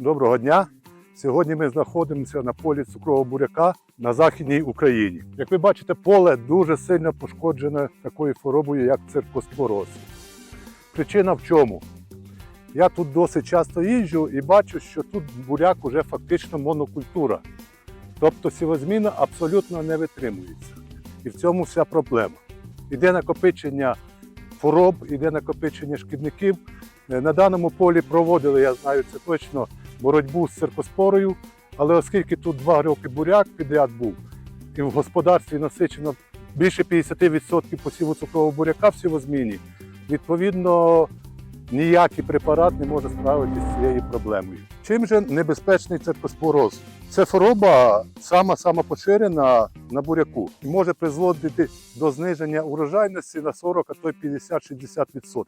Доброго дня! Сьогодні ми знаходимося на полі цукрового буряка на Західній Україні. Як ви бачите, поле дуже сильно пошкоджене такою хворобою, як циркоспороз. Причина в чому? Я тут досить часто їжджу і бачу, що тут буряк уже фактично монокультура. Тобто сівозміна абсолютно не витримується. І в цьому вся проблема. Іде накопичення хвороб, іде накопичення шкідників. Е, На даному полі проводили, я знаю це точно, боротьбу з циркоспорою, але оскільки тут два роки буряк підряд був, і в господарстві насичено більше 50% посіву цукрового буряка в сівозміні, відповідно ніякий препарат не може справитися з цією проблемою. Чим же небезпечний циркоспороз? Це хвороба сама сама поширена на буряку і може призводити до зниження урожайності на 40, а то й 50-60%.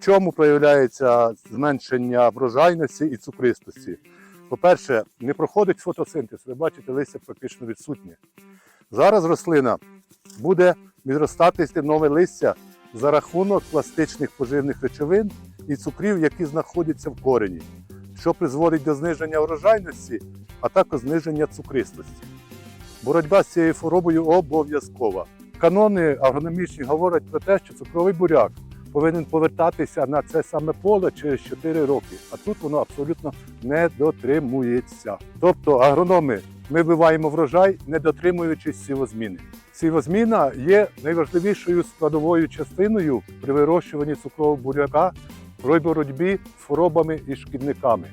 Чому проявляється зменшення врожайності і цукристості? По-перше, не проходить фотосинтез. Ви бачите, листя практично відсутнє. Зараз рослина буде відростати нове листя за рахунок пластичних поживних речовин і цукрів, які знаходяться в корені, що призводить до зниження врожайності, а також зниження цукристості. Боротьба з цією хворобою обов'язкова. Канони агрономічні говорять про те, що цукровий буряк повинен повертатися на це саме поле через 4 роки, а тут воно абсолютно не дотримується. Тобто агрономи ми вбиваємо врожай, не дотримуючись сівозміни. Сівозміна є найважливішою складовою частиною при вирощуванні цукрового буряка при боротьбі з хворобами і шкідниками.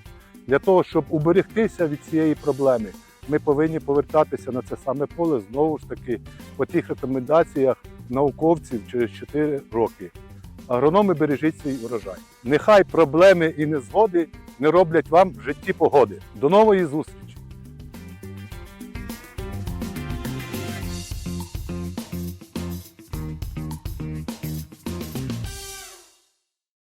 Для того, щоб уберегтися від цієї проблеми, ми повинні повертатися на це саме поле знову ж таки по тих рекомендаціях науковців через 4 роки. Агрономи бережіть свій урожай. Нехай проблеми і незгоди не роблять вам в житті погоди. До нової зустрічі!